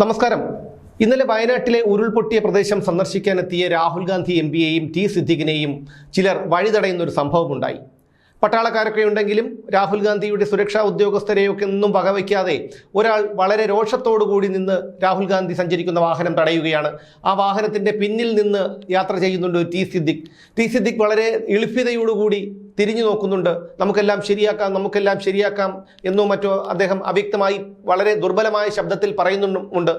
നമസ്കാരം. ഇന്നലെ വയനാട്ടിലെ ഉരുൾപൊട്ടിയ പ്രദേശം സന്ദർശിക്കാനെത്തിയ രാഹുൽ ഗാന്ധി എം പിയെയും ടി സിദ്ദിഖിനെയും ചിലർ വഴിതടയുന്ന ഒരു സംഭവമുണ്ടായി. പട്ടാളക്കാരൊക്കെ ഉണ്ടെങ്കിലും രാഹുൽ ഗാന്ധിയുടെ സുരക്ഷാ ഉദ്യോഗസ്ഥരെയൊക്കെ ഒന്നും വകവയ്ക്കാതെ ഒരാൾ വളരെ രോഷത്തോടുകൂടി നിന്ന് രാഹുൽ ഗാന്ധി സഞ്ചരിക്കുന്ന വാഹനം തടയുകയാണ്. ആ വാഹനത്തിന്റെ പിന്നിൽ നിന്ന് യാത്ര ചെയ്യുന്നുണ്ട് ടി സിദ്ദിഖ്. ടി സിദ്ദിഖ് വളരെ എളുപ്യതയോടുകൂടി തിരിഞ്ഞു നോക്കുന്നുണ്ട്. നമുക്കെല്ലാം ശരിയാക്കാം നമുക്കെല്ലാം ശരിയാക്കാം എന്നോ മറ്റോ അദ്ദേഹം അവ്യക്തമായി വളരെ ദുർബലമായ ശബ്ദത്തിൽ പറയുന്നുണ്ട്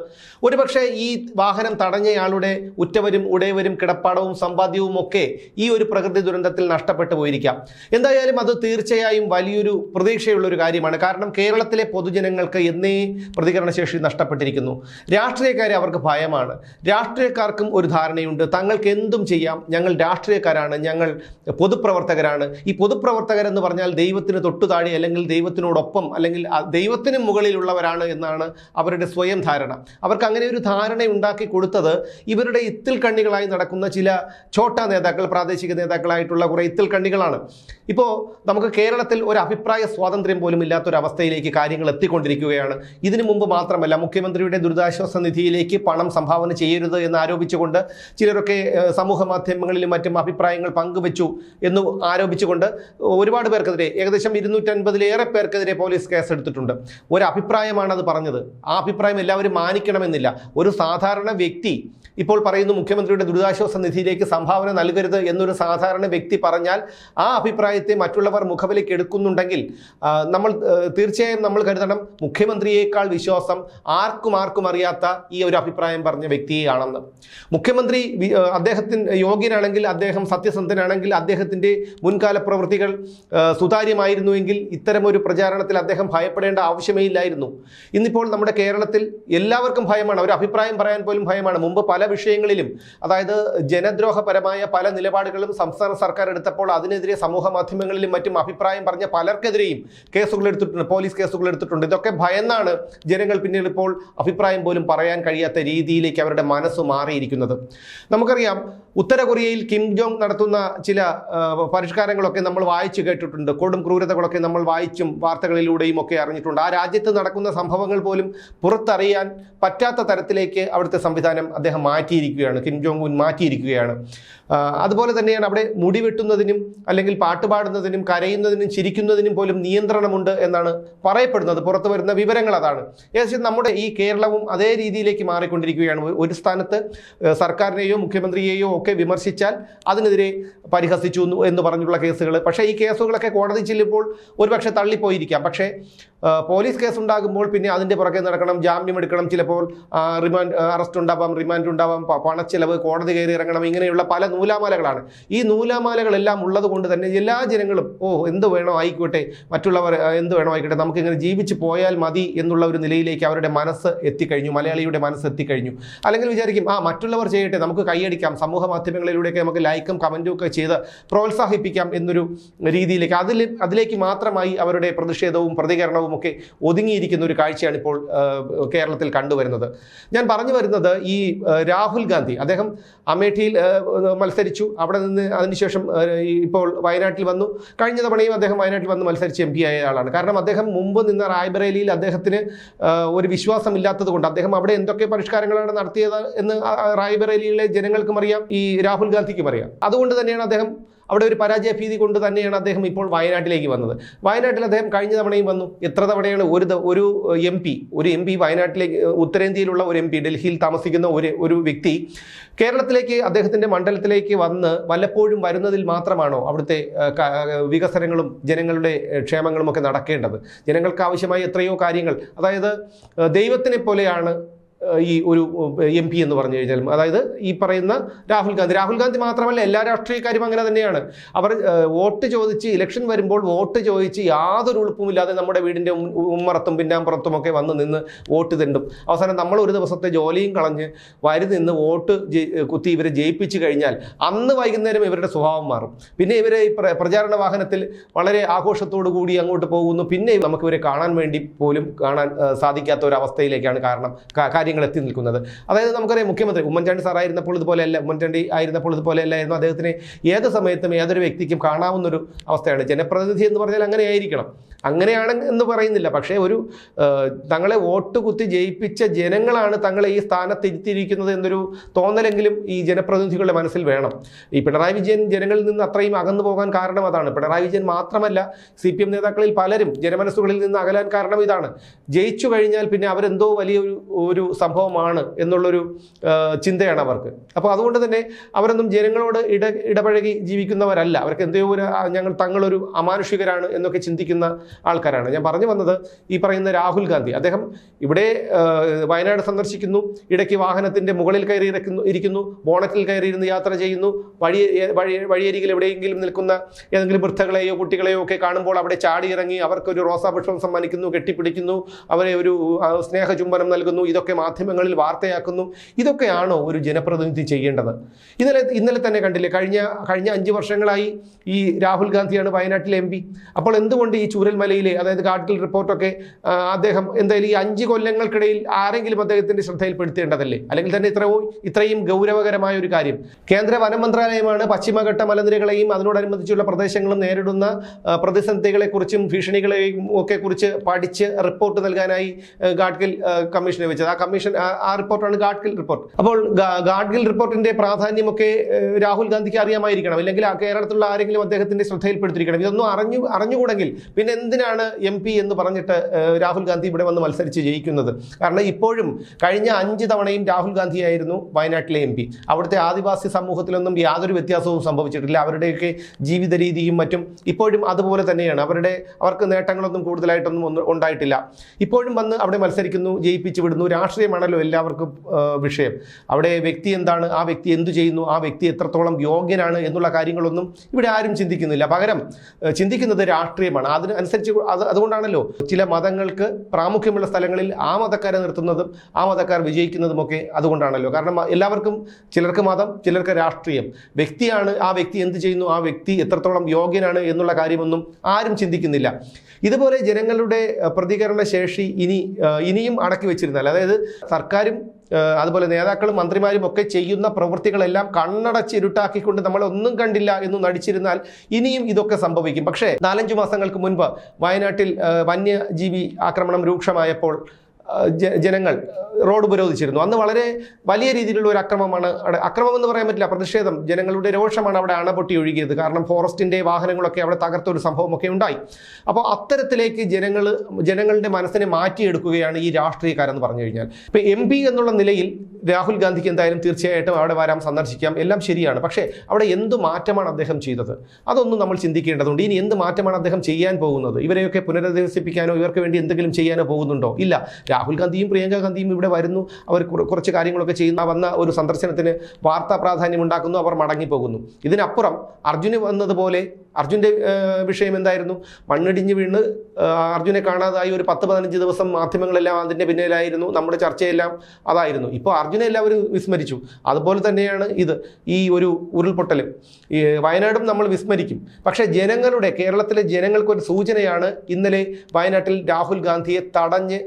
ഒരുപക്ഷെ ഈ വാഹനം തടഞ്ഞയാളുടെ ഉറ്റവരും ഉടയവരും കിടപ്പാടവും സമ്പാദ്യവും ഒക്കെ ഈ ഒരു പ്രകൃതി ദുരന്തത്തിൽ നഷ്ടപ്പെട്ടു പോയിരിക്കാം. എന്തായാലും അത് തീർച്ചയായും വലിയൊരു പ്രതീക്ഷയുള്ള ഒരു കാര്യമാണ്. കാരണം കേരളത്തിലെ പൊതുജനങ്ങൾക്ക് എന്നേ പ്രതികരണശേഷി നഷ്ടപ്പെട്ടിരിക്കുന്നു. രാഷ്ട്രീയക്കാരെ അവർക്ക് ഭയമാണ്. രാഷ്ട്രീയക്കാർക്കും ഒരു ധാരണയുണ്ട്. തങ്ങൾക്ക് എന്തും ചെയ്യാം. ഞങ്ങൾ രാഷ്ട്രീയക്കാരാണ്. ഞങ്ങൾ പൊതുപ്രവർത്തകരാണ്. ഈ പൊതുപ്രവർത്തകരെന്ന് പറഞ്ഞാൽ ദൈവത്തിന് തൊട്ടു താഴെ അല്ലെങ്കിൽ ദൈവത്തിനോടൊപ്പം അല്ലെങ്കിൽ ദൈവത്തിന് മുകളിലുള്ളവരാണ് എന്നാണ് അവരുടെ സ്വയം ധാരണ. അവർക്ക് അങ്ങനെ ഒരു ധാരണ ഉണ്ടാക്കി കൊടുത്തത് ഇവരുടെ ഇത്തിൽ കണ്ണികളായി നടക്കുന്ന ചില ഛോട്ട നേതാക്കൾ പ്രാദേശിക നേതാക്കളായിട്ടുള്ള കുറേ ഇത്തിൽ കണ്ണികളാണ്. ഇപ്പോൾ നമുക്ക് കേരളത്തിൽ ഒരു അഭിപ്രായ സ്വാതന്ത്ര്യം പോലും ഇല്ലാത്തൊരവസ്ഥയിലേക്ക് കാര്യങ്ങൾ എത്തിക്കൊണ്ടിരിക്കുകയാണ്. ഇതിനു മുമ്പ് മാത്രമല്ല മുഖ്യമന്ത്രിയുടെ ദുരിതാശ്വാസ നിധിയിലേക്ക് പണം സംഭാവന ചെയ്യരുത് എന്ന് ആരോപിച്ചുകൊണ്ട് ചിലരൊക്കെ സമൂഹ മാധ്യമങ്ങളിലും മറ്റും അഭിപ്രായങ്ങൾ പങ്കുവച്ചു എന്ന് ആരോപിച്ചുകൊണ്ട് ഒരുപാട് പേർക്കെതിരെ ഏകദേശം ഇരുന്നൂറ്റൻപതിലേറെ പേർക്കെതിരെ പോലീസ് കേസെടുത്തിട്ടുണ്ട്. ഒരു അഭിപ്രായമാണ് അത് പറഞ്ഞത്. ആ അഭിപ്രായം എല്ലാവരും മാനിക്കണമെന്നില്ല. ഒരു സാധാരണ വ്യക്തി ഇപ്പോൾ പറയുന്നു മുഖ്യമന്ത്രിയുടെ ദുരിതാശ്വാസ നിധിയിലേക്ക് സംഭാവന നൽകരുത് എന്നൊരു സാധാരണ വ്യക്തി പറഞ്ഞാൽ ആ അഭിപ്രായത്തെ മറ്റുള്ളവർ മുഖവിലേക്ക് എടുക്കുന്നുണ്ടെങ്കിൽ നമ്മൾ തീർച്ചയായും നമ്മൾ കരുതണം മുഖ്യമന്ത്രിയേക്കാൾ വിശ്വാസം ആർക്കും ആർക്കും അറിയാത്ത ഈ ഒരു അഭിപ്രായം പറഞ്ഞ വ്യക്തിയാണെന്ന് മുഖ്യമന്ത്രി അദ്ദേഹത്തിന് യോഗ്യനാണെങ്കിൽ അദ്ദേഹം സത്യസന്ധനാണെങ്കിൽ അദ്ദേഹത്തിന്റെ മുൻകാല പ്രവൃത്തികൾ സുതാര്യമായിരുന്നുവെങ്കിൽ ഇത്തരമൊരു പ്രചാരണത്തിൽ അദ്ദേഹം ഭയപ്പെടേണ്ട ആവശ്യമേ ഇല്ലായിരുന്നു. ഇന്നിപ്പോൾ നമ്മുടെ കേരളത്തിൽ എല്ലാവർക്കും ഭയമാണ്. ഒരു അഭിപ്രായം പറയാൻ പോലും ഭയമാണ്. മുമ്പ് പല വിഷയങ്ങളിലും അതായത് ജനദ്രോഹപരമായ പല നിലപാടുകളും സംസ്ഥാന സർക്കാർ എടുത്തപ്പോൾ അതിനെതിരെ സമൂഹ മാധ്യമങ്ങളിലും മറ്റും അഭിപ്രായം പറഞ്ഞ പലർക്കെതിരെയും കേസുകൾ എടുത്തിട്ടുണ്ട് പോലീസ് കേസുകൾ എടുത്തിട്ടുണ്ട്. ഇതൊക്കെ ഭയന്നാണ് ജനങ്ങൾ പിന്നീട് ഇപ്പോൾ അഭിപ്രായം പോലും പറയാൻ കഴിയാത്ത രീതിയിലേക്ക് അവരുടെ മനസ്സ് മാറിയിരിക്കുന്നത്. നമുക്കറിയാം ഉത്തര കൊറിയയിൽ കിം ജോങ് നടത്തുന്ന ചില ആ, പരിഷ്കാരങ്ങളൊക്കെ നമ്മൾ വായിച്ചു കേട്ടിട്ടുണ്ട്. കൊടും ക്രൂരതകളൊക്കെ നമ്മൾ വായിച്ചും വാർത്തകളിലൂടെയും ഒക്കെ അറിഞ്ഞിട്ടുണ്ട്. ആ രാജ്യത്ത് നടക്കുന്ന സംഭവങ്ങൾ പോലും പുറത്തറിയാൻ പറ്റാത്ത തരത്തിലേക്ക് അവിടുത്തെ സംവിധാനം അദ്ദേഹം മാറ്റിയിരിക്കുകയാണ്. കിം ജോങ് ഉൻ മാറ്റിയിരിക്കുകയാണ് അതുപോലെ തന്നെയാണ് അവിടെ മുടി വെട്ടുന്നതിനും അല്ലെങ്കിൽ പാട്ടുപാടുന്നതിനും കരയുന്നതിനും ചിരിക്കുന്നതിനും പോലും നിയന്ത്രണമുണ്ട് എന്നാണ് പറയപ്പെടുന്നത്. പുറത്തു വരുന്ന വിവരങ്ങൾ അതാണ്. ഏകദേശം നമ്മുടെ ഈ കേരളവും അതേ രീതിയിലേക്ക് മാറിക്കൊണ്ടിരിക്കുകയാണ്. ഒരു- സ്ഥാനത്ത് സർക്കാരിനെയോ മുഖ്യമന്ത്രിയെയോ ഒക്കെ വിമർശിച്ചാൽ അതിനെതിരെ പരിഹസിച്ചു എന്ന് പറഞ്ഞുള്ള കേസുകൾ പക്ഷേ ഈ കേസുകളൊക്കെ കോടതി ചെല്ലുമ്പോൾ ഒരുപക്ഷെ തള്ളിപ്പോയിരിക്കാം. പക്ഷേ പോലീസ് കേസ് ഉണ്ടാകുമ്പോൾ പിന്നെ അതിന്റെ പുറകെ നടക്കണം ജാമ്യം എടുക്കണം ചിലപ്പോൾ റിമാൻഡ് അറസ്റ്റ് ഉണ്ടാവാം റിമാൻഡ് ഉണ്ടാവാം പണ പണച്ചെലവ് കോടതി കയറി ഇറങ്ങണം ഇങ്ങനെയുള്ള പല നൂലാമാലകളാണ്. ഈ നൂലാമാലകളെല്ലാം ഉള്ളത് കൊണ്ട് തന്നെ എല്ലാ ജനങ്ങളും ഓ എന്ത് വേണോ ആയിക്കോട്ടെ മറ്റുള്ളവർ എന്ത് വേണോ ആയിക്കോട്ടെ നമുക്കിങ്ങനെ ജീവിച്ച് പോയാൽ മതി എന്നുള്ള ഒരു നിലയിലേക്ക് അവരുടെ മനസ്സ് എത്തിക്കഴിഞ്ഞു മലയാളിയുടെ മനസ്സ് എത്തിക്കഴിഞ്ഞു. അല്ലെങ്കിൽ വിചാരിക്കും ആ മറ്റുള്ളവർ ചെയ്യട്ടെ നമുക്ക് കൈയടിക്കാം സമൂഹ മാധ്യമങ്ങളിലൂടെയൊക്കെ നമുക്ക് ലൈക്കും കമന്റും ഒക്കെ ചെയ്ത് പ്രോത്സാഹിപ്പിക്കാം എന്നൊരു രീതിയിലേക്ക് അതിൽ അതിലേക്ക് മാത്രമായി അവരുടെ പ്രതിഷേധവും പ്രതികരണവും ഒക്കെ ഒതുങ്ങിയിരിക്കുന്ന ഒരു കാഴ്ചയാണ് ഇപ്പോൾ കേരളത്തിൽ കണ്ടുവരുന്നത്. ഞാൻ പറഞ്ഞു വരുന്നത് ഈ രാഹുൽ ഗാന്ധി. അദ്ദേഹം അമേഠിയിൽ മത്സരിച്ചു. അവിടെ നിന്ന് അതിനുശേഷം ഇപ്പോൾ വയനാട്ടിൽ വന്നു. കഴിഞ്ഞ തവണയും അദ്ദേഹം വയനാട്ടിൽ വന്ന് മത്സരിച്ച് എം പി ആയ ആളാണ്. കാരണം അദ്ദേഹം മുമ്പ് നിന്ന റായ്ബറേലിയിൽ അദ്ദേഹത്തിന് ഒരു വിശ്വാസമില്ലാത്തത് കൊണ്ട് അദ്ദേഹം അവിടെ എന്തൊക്കെ പരിഷ്കാരങ്ങളാണ് നടത്തിയത് എന്ന് റായ്ബറേലിയിലെ ജനങ്ങൾക്കും അറിയാം ഈ രാഹുൽ ഗാന്ധിക്കും അറിയാം. അതുകൊണ്ട് തന്നെയാണ് അദ്ദേഹം അവിടെ ഒരു പരാജയ ഭീതി കൊണ്ട് തന്നെയാണ് അദ്ദേഹം ഇപ്പോൾ വയനാട്ടിലേക്ക് വന്നത്. വയനാട്ടിൽ അദ്ദേഹം കഴിഞ്ഞ തവണയും വന്നു. എത്ര തവണയാണ് ഒരു ഒരു എം പി ഒരു എം പി വയനാട്ടിലേക്ക് ഉത്തരേന്ത്യയിലുള്ള ഒരു എം പി ഡൽഹിയിൽ താമസിക്കുന്ന ഒരു ഒരു വ്യക്തി കേരളത്തിലേക്ക് അദ്ദേഹത്തിന്റെ മണ്ഡലത്തിലേക്ക് വന്ന് വല്ലപ്പോഴും വരുന്നതിൽ മാത്രമാണോ അവിടുത്തെ വികസനങ്ങളും ജനങ്ങളുടെ ക്ഷേമങ്ങളും ഒക്കെ നടക്കേണ്ടത്? ജനങ്ങൾക്ക് ആവശ്യമായ എത്രയോ കാര്യങ്ങൾ. അതായത് ദൈവത്തിനെ പോലെയാണ് ഈ ഒരു എം പി എന്ന് പറഞ്ഞു കഴിഞ്ഞാലും അതായത് ഈ പറയുന്ന രാഹുൽ ഗാന്ധി. രാഹുൽ ഗാന്ധി മാത്രമല്ല എല്ലാ രാഷ്ട്രീയക്കാരും അങ്ങനെ തന്നെയാണ്. അവർ വോട്ട് ചോദിച്ച് ഇലക്ഷൻ വരുമ്പോൾ വോട്ട് ചോദിച്ച് യാതൊരു ഉളുപ്പുമില്ലാതെ നമ്മുടെ വീടിന്റെ ഉമ്മറത്തും പിന്നാമ്പുറത്തും ഒക്കെ വന്ന് നിന്ന് വോട്ട് തിണ്ടും. അവസാനം നമ്മൾ ഒരു ദിവസത്തെ ജോലിയും കളഞ്ഞ് വരി നിന്ന് വോട്ട് കുത്തി ഇവരെ ജയിപ്പിച്ചു കഴിഞ്ഞാൽ അന്ന് വൈകുന്നേരം ഇവരുടെ സ്വഭാവം മാറും. പിന്നെ ഇവരെ ഈ പ്രചാരണ വാഹനത്തിൽ വളരെ ആഘോഷത്തോടു കൂടി അങ്ങോട്ട് പോകുന്നു. പിന്നെ നമുക്ക് ഇവരെ കാണാൻ വേണ്ടി പോലും കാണാൻ സാധിക്കാത്ത ഒരു അവസ്ഥയിലേക്കാണ് കാരണം കാര്യങ്ങൾ കാര്യങ്ങൾ എത്തി നിൽക്കുന്നത്. അതായത് നമുക്കറിയാം മുഖ്യമന്ത്രി ഉമ്മൻചാണ്ടി സാറായിരുന്നപ്പോൾ ഇതുപോലെയല്ല ഉമ്മൻചാണ്ടി ആയിരുന്നപ്പോൾ ഇതുപോലെയല്ലായിരുന്നു. അദ്ദേഹത്തിന് ഏത് സമയത്തും ഏതൊരു വ്യക്തിക്കും കാണാവുന്നൊരു അവസ്ഥയാണ്. ജനപ്രതിനിധി എന്ന് പറഞ്ഞാൽ അങ്ങനെ ആയിരിക്കണം അങ്ങനെയാണ് എന്ന് പറയുന്നില്ല. പക്ഷേ ഒരു തങ്ങളെ വോട്ട് കുത്തി ജയിപ്പിച്ച ജനങ്ങളാണ് തങ്ങളെ ഈ സ്ഥാനത്തിരുത്തിയിരിക്കുന്നത് എന്നൊരു തോന്നലെങ്കിലും ഈ ജനപ്രതിനിധികളുടെ മനസ്സിൽ വേണം. ഈ പിണറായി വിജയൻ ജനങ്ങളിൽ നിന്ന് അത്രയും അകന്നു പോകാൻ കാരണം അതാണ്. പിണറായി വിജയൻ മാത്രമല്ല സി പി എം നേതാക്കളിൽ പലരും ജനമനസ്സുകളിൽ നിന്ന് അകലാൻ കാരണം ഇതാണ്. ജയിച്ചു കഴിഞ്ഞാൽ പിന്നെ അവരെന്തോ വലിയൊരു ഒരു സംഭവമാണ് എന്നുള്ളൊരു ചിന്തയാണ് അവർക്ക്. അപ്പോൾ അതുകൊണ്ട് തന്നെ അവരൊന്നും ജനങ്ങളോട് ഇട ഇടപഴകി ജീവിക്കുന്നവരല്ല. അവർക്ക് എന്തോ ഒരു ഞങ്ങൾ തങ്ങളൊരു അമാനുഷികരാണ് എന്നൊക്കെ ചിന്തിക്കുന്ന ആൾക്കാരാണ്. ഞാൻ പറഞ്ഞു വന്നത് ഈ പറയുന്ന രാഹുൽ ഗാന്ധി. അദ്ദേഹം ഇവിടെ വയനാട് സന്ദർശിക്കുന്നു ഇടയ്ക്ക് വാഹനത്തിന്റെ മുകളിൽ കയറി ഇരിക്കുന്നു ഇരിക്കുന്നു ബോണറ്റിൽ കയറി ഇരുന്ന് യാത്ര ചെയ്യുന്നു വഴി വഴി വഴിയരികിൽ എവിടെയെങ്കിലും നിൽക്കുന്ന ഏതെങ്കിലും വൃദ്ധകളെയോ കുട്ടികളെയോ ഒക്കെ കാണുമ്പോൾ അവിടെ ചാടി ഇറങ്ങി അവർക്കൊരു റോസാപുഷ്പം സമ്മാനിക്കുന്നു കെട്ടിപ്പിടിക്കുന്നു അവരെ ഒരു സ്നേഹ സ്നേഹചുംബനം നൽകുന്നു ഇതൊക്കെ മാധ്യമങ്ങളിൽ വാർത്തയാക്കുന്നു. ഇതൊക്കെയാണോ ഒരു ജനപ്രതിനിധി ചെയ്യേണ്ടത്? ഇന്നലെ ഇന്നലെ തന്നെ കണ്ടില്ലേ കഴിഞ്ഞ കഴിഞ്ഞ അഞ്ച് വർഷങ്ങളായി ഈ രാഹുൽ ഗാന്ധിയാണ് വയനാട്ടിലെ എം പി. അപ്പോൾ എന്തുകൊണ്ട് ഈ ചൂരൽമലയിലെ അതായത് കാട്ടിൽ റിപ്പോർട്ടൊക്കെ അദ്ദേഹം എന്തായാലും ഈ അഞ്ച് കൊല്ലങ്ങൾക്കിടയിൽ ആരെങ്കിലും അദ്ദേഹത്തിന്റെ ശ്രദ്ധയിൽപ്പെടുത്തേണ്ടതല്ലേ? അല്ലെങ്കിൽ തന്നെ ഇത്രയും ഇത്രയും ഗൗരവകരമായ ഒരു കാര്യം. കേന്ദ്ര വനം മന്ത്രാലയമാണ് പശ്ചിമഘട്ട മലനിരകളെയും അതിനോടനുബന്ധിച്ചുള്ള പ്രദേശങ്ങളും നേരിടുന്ന പ്രതിസന്ധികളെക്കുറിച്ചും ഭീഷണികളെയും ഒക്കെ കുറിച്ച് പഠിച്ച് റിപ്പോർട്ട് നൽകാനായി ഗാഡ്ഗിൽ കമ്മീഷനെ വെച്ചത്. ആ കമ്മീഷൻ ആ- ആ റിപ്പോർട്ടാണ് ഗാഡ്ഗിൽ റിപ്പോർട്ട്. അപ്പോൾ ഗാഡ്ഗിൽ റിപ്പോർട്ടിന്റെ പ്രാധാന്യമൊക്കെ രാഹുൽ ഗാന്ധിക്ക് അറിയാമായിരിക്കണം. അല്ലെങ്കിൽ കേരളത്തിലുള്ള ആരെങ്കിലും അദ്ദേഹത്തിന്റെ ശ്രദ്ധയിൽപ്പെടുത്തിയിരിക്കണം. ഇതൊന്നും അറിഞ്ഞു അറിഞ്ഞുകൂടെങ്കിൽ പിന്നെ എന്തിനാണ് എം പി എന്ന് പറഞ്ഞിട്ട് രാഹുൽ ഗാന്ധി ഇവിടെ വന്ന് മത്സരിച്ച് ജയിക്കുന്നത്? കാരണം ഇപ്പോഴും കഴിഞ്ഞ അഞ്ച് തവണയും രാഹുൽ ഗാന്ധിയായിരുന്നു വയനാട്ടിലെ എം പി. അവിടുത്തെ ആദിവാസി സമൂഹത്തിലൊന്നും യാതൊരു വ്യത്യാസവും സംഭവിച്ചിട്ടില്ല. അവരുടെയൊക്കെ ജീവിത രീതിയും മറ്റും ഇപ്പോഴും അതുപോലെ തന്നെയാണ്. അവരുടെ അവർക്ക് നേട്ടങ്ങളൊന്നും കൂടുതലായിട്ടൊന്നും ഉണ്ടായിട്ടില്ല. ഇപ്പോഴും വന്ന് അവിടെ മത്സരിക്കുന്നു ജയിപ്പിച്ചു വിടുന്നു. രാഷ്ട്രീയമാണല്ലോ എല്ലാവർക്കും വിഷയം. അവിടെ വ്യക്തി എന്താണ് ആ വ്യക്തി എന്തു ചെയ്യുന്നു ആ വ്യക്തി എത്രത്തോളം യോഗ്യനാണ് എന്നുള്ള കാര്യങ്ങളൊന്നും ഇവിടെ ആരും ചിന്തിക്കുന്നില്ല. പകരം ചിന്തിക്കുന്നത് രാഷ്ട്രീയമാണ്. അതിനനുസരിച്ച് അത് അതുകൊണ്ടാണല്ലോ ചില മതങ്ങൾക്ക് പ്രാമുഖ്യമുള്ള സ്ഥലങ്ങളിൽ ആ മതക്കാരെ നിർത്തുന്നതും ആ മതക്കാർ വിജയിക്കുന്നതുമൊക്കെ അതുകൊണ്ടാണല്ലോ. കാരണം എല്ലാവർക്കും ചിലർക്ക് മതം ചിലർക്ക് രാഷ്ട്രീയം. വ്യക്തിയാണ് ആ വ്യക്തി എന്ത് ചെയ്യുന്നു ആ വ്യക്തി എത്രത്തോളം യോഗ്യനാണ് എന്നുള്ള കാര്യമൊന്നും ആരും ചിന്തിക്കുന്നില്ല. ഇതുപോലെ ജനങ്ങളുടെ പ്രതികരണ ശേഷി ഇനി ഇനിയും അടക്കി വെച്ചിരുന്നാൽ അതായത് സർക്കാരും അതുപോലെ നേതാക്കളും മന്ത്രിമാരും ഒക്കെ ചെയ്യുന്ന പ്രവൃത്തികളെല്ലാം കണ്ണടച്ച് ഇരുട്ടാക്കിക്കൊണ്ട് നമ്മൾ ഒന്നും കണ്ടില്ല എന്ന് നടിച്ചിരുന്നാൽ ഇനിയും ഇതൊക്കെ സംഭവിക്കും. പക്ഷേ നാലഞ്ചു മാസങ്ങൾക്ക് മുൻപ് വയനാട്ടിൽ വന്യജീവി ആക്രമണം രൂക്ഷമായപ്പോൾ ജനങ്ങൾ റോഡ് ഉപരോധിച്ചിരുന്നു. അന്ന് വളരെ വലിയ രീതിയിലുള്ള ഒരു അക്രമമാണ് അവിടെ അക്രമം എന്ന് പറയാൻ പറ്റില്ല പ്രതിഷേധം ജനങ്ങളുടെ രോഷമാണ് അവിടെ അണപൊട്ടി ഒഴുകിയത്. കാരണം ഫോറസ്റ്റിന്റെ വാഹനങ്ങളൊക്കെ അവിടെ തകർത്ത ഒരു സംഭവമൊക്കെ ഉണ്ടായി. അപ്പോൾ അത്തരത്തിലേക്ക് ജനങ്ങൾ ജനങ്ങളുടെ മനസ്സിനെ മാറ്റിയെടുക്കുകയാണ് ഈ രാഷ്ട്രീയക്കാരെന്ന് പറഞ്ഞു കഴിഞ്ഞാൽ. ഇപ്പോൾ എം എന്നുള്ള നിലയിൽ രാഹുൽ ഗാന്ധിക്ക് എന്തായാലും തീർച്ചയായിട്ടും അവിടെ വരാം സന്ദർശിക്കാം എല്ലാം ശരിയാണ്. പക്ഷേ അവിടെ എന്ത് മാറ്റമാണ് അദ്ദേഹം ചെയ്തത്? അതൊന്നും നമ്മൾ ചിന്തിക്കേണ്ടതുണ്ട്. ഇനി എന്ത് മാറ്റമാണ് അദ്ദേഹം ചെയ്യാൻ പോകുന്നത്? ഇവരെയൊക്കെ പുനരധിവസിപ്പിക്കാനോ ഇവർക്ക് വേണ്ടി എന്തെങ്കിലും ചെയ്യാനോ പോകുന്നുണ്ടോ? ഇല്ല. രാഹുൽ ഗാന്ധിയും പ്രിയങ്ക ഗാന്ധിയും ഇവിടെ വരുന്നു. അവർ കുറച്ച് കാര്യങ്ങളൊക്കെ ചെയ്യുന്ന വന്ന ഒരു സന്ദർശനത്തിന് വാർത്താ പ്രാധാന്യം ഉണ്ടാക്കുന്നു. അവർ മടങ്ങിപ്പോകുന്നു. ഇതിനപ്പുറം അർജുന് വന്നതുപോലെ അർജുന്റെ വിഷയം എന്തായിരുന്നു? മണ്ണിടിഞ്ഞ് വീണ് അർജുനെ കാണാതായി ഒരു പത്ത് പതിനഞ്ച് ദിവസം മാധ്യമങ്ങളെല്ലാം അതിന്റെ പിന്നിലായിരുന്നു. നമ്മുടെ ചർച്ചയെല്ലാം അതായിരുന്നു. ഇപ്പോൾ അർജുനെ എല്ലാവരും വിസ്മരിച്ചു. അതുപോലെ തന്നെയാണ് ഇത്. ഈ ഒരു ഉരുൾപൊട്ടലും. ഈ വയനാടും നമ്മൾ വിസ്മരിക്കും. പക്ഷേ ജനങ്ങളുടെ കേരളത്തിലെ ജനങ്ങൾക്കൊരു സൂചനയാണ് ഇന്നലെ വയനാട്ടിൽ രാഹുൽ ഗാന്ധിയെ തടഞ്ഞ്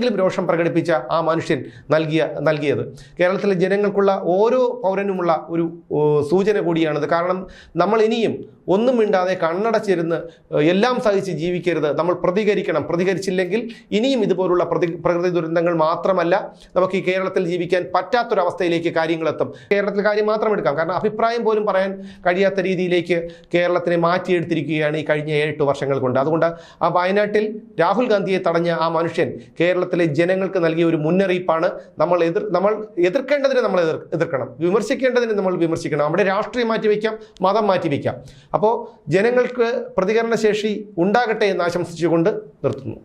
അത്രയെങ്കിലും രോഷം പ്രകടിപ്പിച്ച ആ മനുഷ്യൻ നൽകിയ നൽകിയത്. കേരളത്തിലെ ജനങ്ങൾക്കുള്ള ഓരോ പൗരനുമുള്ള ഒരു സൂചന കൂടിയാണിത്. കാരണം നമ്മൾ ഇനിയും ഒന്നും മിണ്ടാതെ കണ്ണടച്ചിരുന്ന് എല്ലാം സഹിച്ച് ജീവിക്കരുത്. നമ്മൾ പ്രതികരിക്കണം. പ്രതികരിച്ചില്ലെങ്കിൽ ഇനിയും ഇതുപോലുള്ള പ്രതി പ്രകൃതി ദുരന്തങ്ങൾ മാത്രമല്ല നമുക്ക് ഈ കേരളത്തിൽ ജീവിക്കാൻ പറ്റാത്തൊരവസ്ഥയിലേക്ക് കാര്യങ്ങളെത്തും. കേരളത്തിൽ കാര്യം മാത്രം എടുക്കാം. കാരണം അഭിപ്രായം പോലും പറയാൻ കഴിയാത്ത രീതിയിലേക്ക് കേരളത്തിനെ മാറ്റിയെടുത്തിരിക്കുകയാണ് ഈ കഴിഞ്ഞ ഏഴെട്ട് വർഷങ്ങൾ കൊണ്ട്. അതുകൊണ്ട് ആ വയനാട്ടിൽ രാഹുൽ ഗാന്ധിയെ തടഞ്ഞ ആ മനുഷ്യൻ കേരളത്തിലെ ജനങ്ങൾക്ക് നൽകിയ ഒരു മുന്നറിയിപ്പാണ് നമ്മൾ എതിർ നമ്മൾ എതിർക്കേണ്ടതിനെ നമ്മൾ എതിർ എതിർക്കണം. വിമർശിക്കേണ്ടതിനെ നമ്മൾ വിമർശിക്കണം. നമ്മുടെ രാഷ്ട്രീയം മാറ്റിവെക്കാം മതം മാറ്റിവെക്കാം. അപ്പോൾ ജനങ്ങൾക്ക് പ്രതികരണശേഷി ഉണ്ടാകട്ടെ എന്ന് ആശംസിച്ചുകൊണ്ട് നിർത്തുന്നു.